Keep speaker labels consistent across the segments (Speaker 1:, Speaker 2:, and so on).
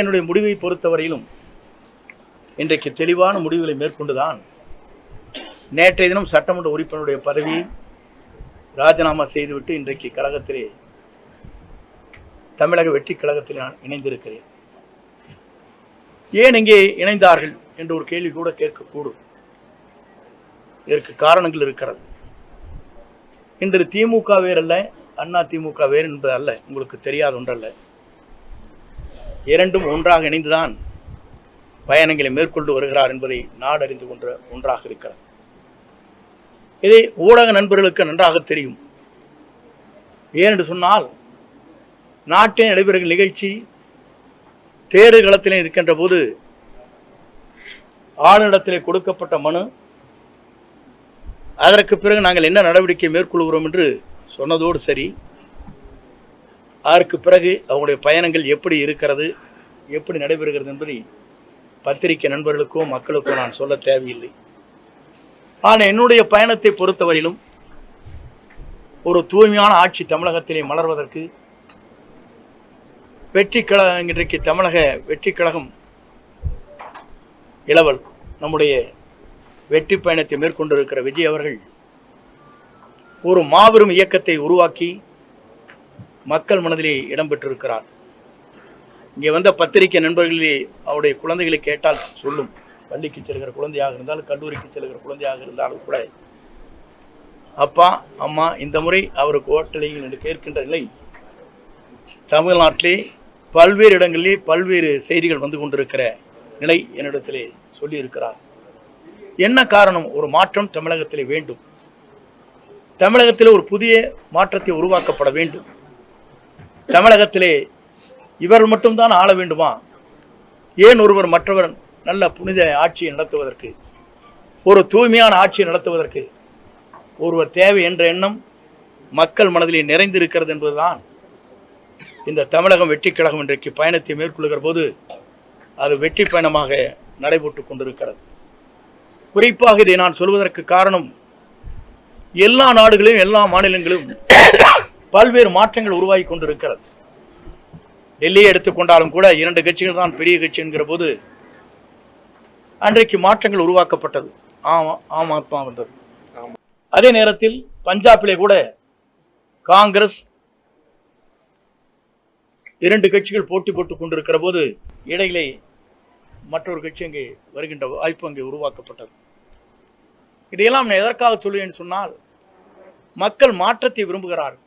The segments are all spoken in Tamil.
Speaker 1: என்னுடைய முடிவை பொறுத்தவரையிலும் இன்றைக்கு தெளிவான முடிவுகளை மேற்கொண்டுதான் நேற்றைய தினம் சட்டமன்ற உறுப்பினருடைய பதவியை ராஜினாமா செய்துவிட்டு இன்றைக்கு கழகத்திலே தமிழக வெற்றி கழகத்தில் நான் இணைந்திருக்கிறேன். ஏன் இங்கே இணைந்தார்கள் என்ற ஒரு கேள்வி கூட கேட்கக்கூடும். இதற்கு காரணங்கள் இருக்கிறது. இன்று திமுக வேறல்ல அண்ணா திமுக வேறு என்பது அல்ல உங்களுக்கு தெரியாத ஒன்றல்ல. இரண்டும் ஒன்றாக இணைந்துதான் பயணங்களை மேற்கொண்டு வருகிறார் என்பதை நாடறிந்து கொண்ட ஒன்றாக இருக்கிறது. இதை ஊடக நண்பர்களுக்கு நன்றாக தெரியும். ஏனென்று சொன்னால் நாட்டில் நடைபெறுகிற நிகழ்ச்சி தேர்தல் களத்தில் இருக்கின்ற போது ஆளுநரிடத்திலே கொடுக்கப்பட்ட மனு அதற்கு பிறகு நாங்கள் என்ன நடவடிக்கை மேற்கொள்கிறோம் என்று சொன்னதோடு சரி அதற்கு பிறகு அவங்களுடைய பயணங்கள் எப்படி இருக்கிறது எப்படி நடைபெறுகிறது என்பதை பத்திரிகை நண்பர்களுக்கோ மக்களுக்கோ நான் சொல்ல தேவையில்லை. ஆனால் என்னுடைய பயணத்தை பொறுத்தவரையிலும் ஒரு தூய்மையான ஆட்சி தமிழகத்திலே மலர்வதற்கு வெற்றி கழகம் இன்றைக்கு தமிழக வெற்றி கழகம் இளவல் நம்முடைய வெற்றி பயணத்தை மேற்கொண்டிருக்கிற விஜய் அவர்கள் ஒரு மாபெரும் இயக்கத்தை உருவாக்கி மக்கள் மனதிலே இடம்பெற்றிருக்கிறார். இங்கே வந்த பத்திரிகை நண்பர்களே அவருடைய குழந்தைகளை கேட்டால் சொல்லும். பள்ளிக்கு செல்கிற குழந்தையாக இருந்தாலும் கல்லூரிக்கு செல்கிற குழந்தையாக இருந்தாலும் கூட அப்பா அம்மா இந்த முறை அவருக்கு ஓட்டலையில் என்று கேட்கின்ற நிலை தமிழ்நாட்டிலே பல்வேறு இடங்களிலே பல்வேறு செய்திகள் வந்து கொண்டிருக்கிற நிலை என்னிடத்திலே சொல்லியிருக்கிறார். என்ன காரணம்? ஒரு மாற்றம் தமிழகத்திலே வேண்டும். தமிழகத்தில் ஒரு புதிய மாற்றத்தை உருவாக்கப்பட வேண்டும். தமிழகத்திலே இவர் மட்டும்தான் ஆள வேண்டுமா? ஏன் ஒருவர் மற்றவர் நல்ல புனித ஆட்சியை நடத்துவதற்கு ஒரு தூய்மையான ஆட்சியை நடத்துவதற்கு ஒருவர் தேவை என்ற எண்ணம் மக்கள் மனதிலே நிறைந்திருக்கிறது என்பதுதான் இந்த தமிழகம் வெற்றி கழகம் இன்றைக்கு பயணத்தை மேற்கொள்கிற போது அது வெற்றி பயணமாக நடைபெற்றுக் கொண்டிருக்கிறது. குறிப்பாக இதை நான் சொல்வதற்கு காரணம் எல்லா நாடுகளையும் எல்லா மாநிலங்களிலும் பல்வேறு மாற்றங்கள் உருவாகி கொண்டிருக்கிறது. டெல்லியை எடுத்துக்கொண்டாலும் கூட இரண்டு கட்சிகள் தான் பெரிய கட்சி என்கிற போது அன்றைக்கு மாற்றங்கள் உருவாக்கப்பட்டது. ஆமா ஆம் ஆத்மா வந்தது அதே நேரத்தில் பஞ்சாபிலே கூட காங்கிரஸ் இரண்டு கட்சிகள் போட்டி போட்டுக் கொண்டிருக்கிற போது இடையிலே மற்றொரு கட்சி அங்கே வருகின்ற வாய்ப்பு அங்கே உருவாக்கப்பட்டது. இதையெல்லாம் நான் எதற்காக சொல்லுவேன் சொன்னால் மக்கள் மாற்றத்தை விரும்புகிறார்கள்.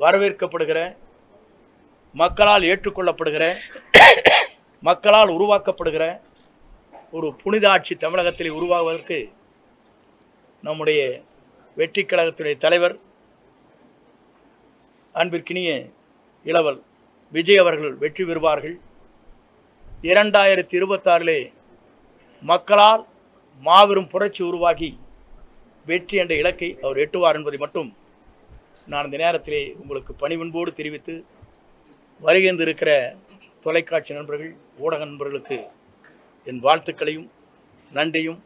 Speaker 1: வரவேற்கப்படுகிற மக்களால் ஏற்றுக்கொள்ளப்படுகிற மக்களால் உருவாக்கப்படுகிற ஒரு புனித ஆட்சி தமிழகத்தில் உருவாவதற்கு நம்முடைய வெற்றி கழகத்துடைய தலைவர் அன்பிற்கினிய இளவல் விஜய் அவர்கள் வெற்றி பெறுவார்கள். இரண்டாயிரத்தி இருபத்தாறிலே மக்களால் மாபெரும் புரட்சி உருவாகி வெற்றி என்ற இலக்கை அவர் எட்டுவார் என்பதை மட்டும் நான் இந்த நேரத்திலே உங்களுக்கு பணிவன்போடு தெரிவித்து வருகின்றிருக்கிற தொலைக்காட்சி நண்பர்கள் ஊடக நண்பர்களுக்கு என் வாழ்த்துக்களையும் நன்றியும்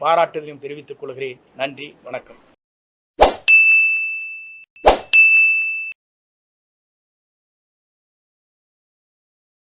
Speaker 1: பாராட்டுதலையும் தெரிவித்துக் கொள்கிறேன். நன்றி வணக்கம்.